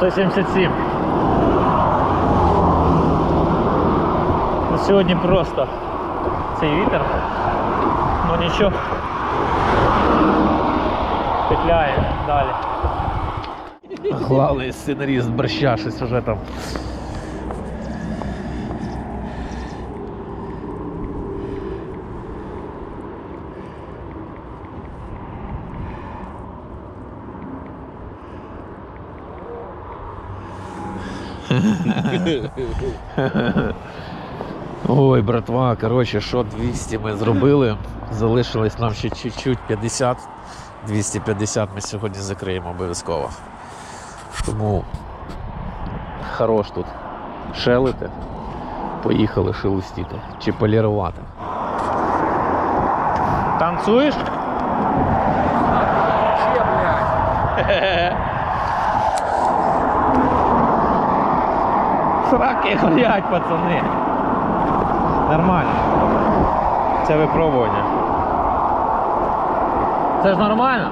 177. Ну, Сьогодні просто цей вітер. Ну нічого. Петляє далі. Главний сценарист борща, щось уже там. Ой, братва, коротше, що 200 ми зробили. Залишилось нам ще чуть-чуть 50. 250 ми сьогодні закриємо обов'язково. Тому хорош тут шелити. Поїхали шелустіти чи полірувати. Танцюєш? Ще, блядь. Сраки горять, пацани. Нормально. Це випробування. Це ж нормально?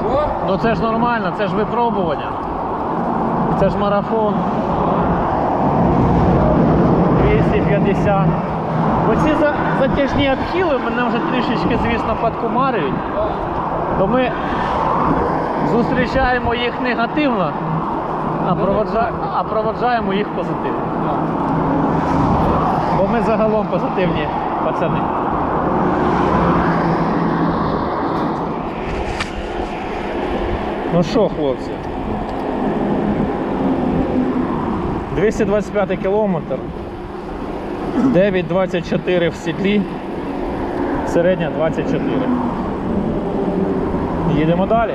Що? Ну це ж нормально, це ж випробування. Це ж марафон. 250. Оці затяжні обхіли мене вже трішечки, звісно, подкумарюють. То ми зустрічаємо їх негативно, а, проводжа... а проводжаємо їх позитивно. Бо ми загалом позитивні пацани. Ну що, хлопці? 225 кілометр. 9,24 в сідлі. Середня 24. Їдемо далі.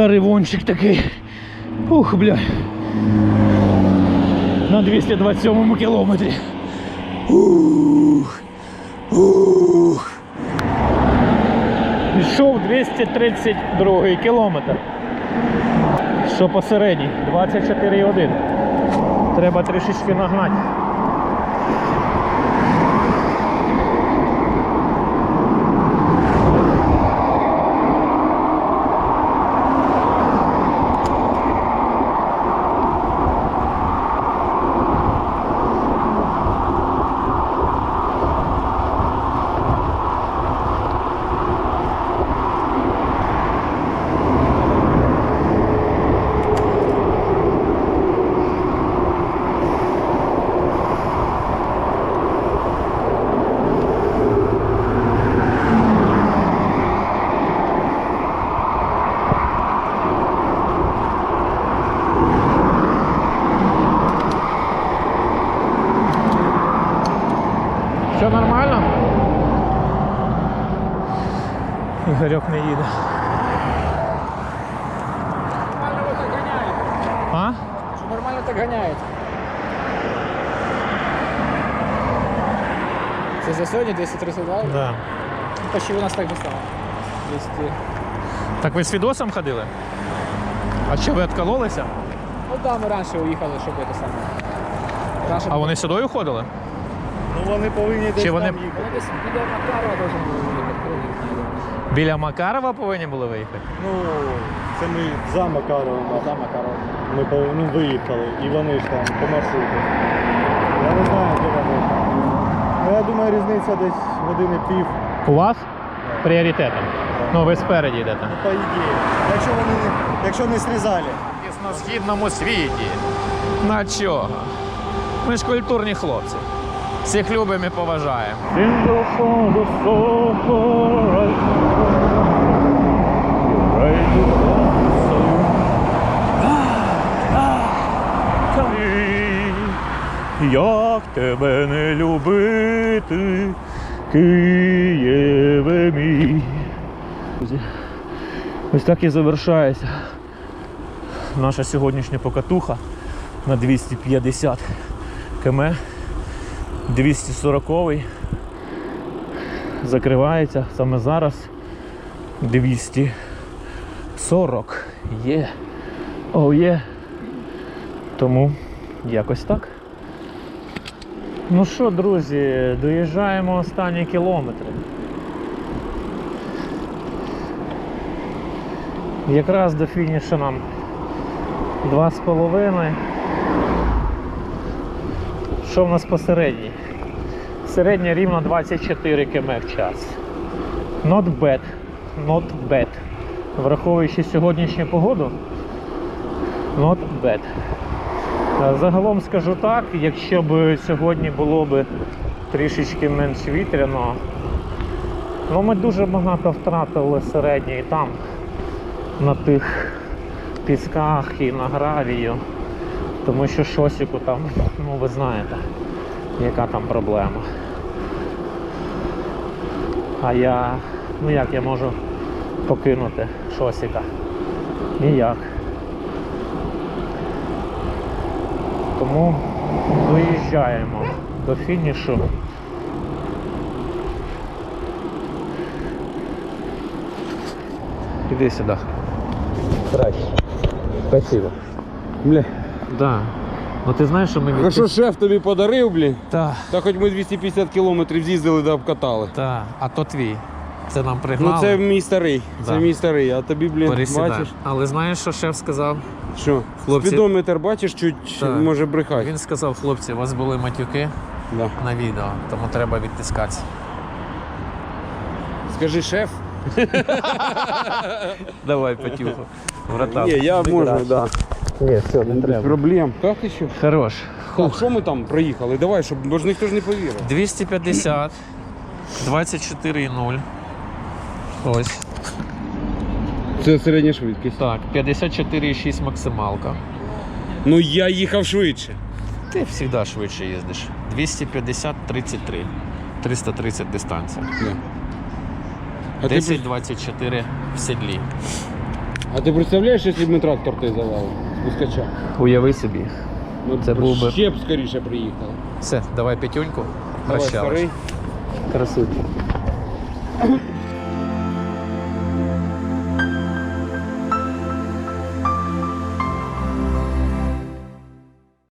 Заривончик такий. Ух, бля. На 227 кілометрі. Ух. Ух. Пішов 232 кілометр. Що посередній? 24,1. Треба трішечки нагнати. Все нормально? Ігорьок не їде. Нормально вот так гоняет. А? Что нормально так гоняет. Це за сьогодні 232? Да. Ну, Почти у нас так же стало. 200. Так ви з відосом ходили? А що ви відкололися? Ну да, ми раніше уїхали, щоб це саме. Раніше А вони сюди ходили? Ну вони повинні десь Чи вони- там їхати. Вони десь біля Макарова должен були виїхати. Біля Макарова повинні були виїхати? Ну, це ми за Макаровим. За Макарова. Ми пов- ну, виїхали, і вони ж там по маршруту. Я не знаю, де вони. Ну, я думаю, різниця десь години пів. У вас? Пріоритетом. Ну, ви спереді йдете. По ідеї. Якщо вони якщо не срізали. на східному світі. На чого? Ми ж культурні хлопці. Всіх любимо і поважаємо. Як тебе не любити, Києве мій. Ось так і завершається наша сьогоднішня покатуха на 250 км. 240 закривається саме зараз 240 є. О, є. Тому якось так. Ну що, друзі, доїжджаємо останні кілометри. Якраз до фінішу нам Два з половиною. Що в нас по середній? Середня рівно 24 км в час. Not bad. Not bad. Враховуючи сьогоднішню погоду. Not bad. Загалом скажу так, якщо б сьогодні було б трішечки менш вітряно, ну ми дуже багато втратили середньої там, на тих пісках і на гравію. Тому що шосіку там, ну ви знаєте, яка там проблема. А я, ну як я можу покинути шосіка? Ніяк. Тому доїжджаємо до фінішу. Іди сюди. Краще. Спасибо. Бля. Да. Ну ти знаєш, що ми А що шеф тобі подарив, блін? Та, Та хоч ми 250 кілометрів з'їздили да обкатали. та, а то твій. Це нам пригнали. Ну це мій старий. Це мій старий, а тобі, блін, Пересідай. бачиш? Але знаєш, що шеф сказав? Що? Хлопці- Спідометр бачиш, чуть Так. може брехати. Він сказав, хлопці, у вас були матюки Да. на відео, тому треба відтискатися. Скажи, шеф. Давай, Петюху. Братан. Ні, я можу, так. Да. Ні, все, не Без проблем. Так ти що? Хорош. Так, що ми там проїхали? Давай, щоб бо ж ніхто ж не повірив. 250, 24,0. Ось. Це середня швидкість. Так, 54,6 максималка. Ну я їхав швидше. Ти завжди швидше їздиш. 250, 33. 330 дистанція. А, ти, 10, 24 в седлі. а ти представляєш, якщо б ми трактор той завели? Пускача. Уяви собі. Ну, Це був би- ще б скоріше приїхали. Все, давай п'ятюньку. Давай, Прощалась. старий.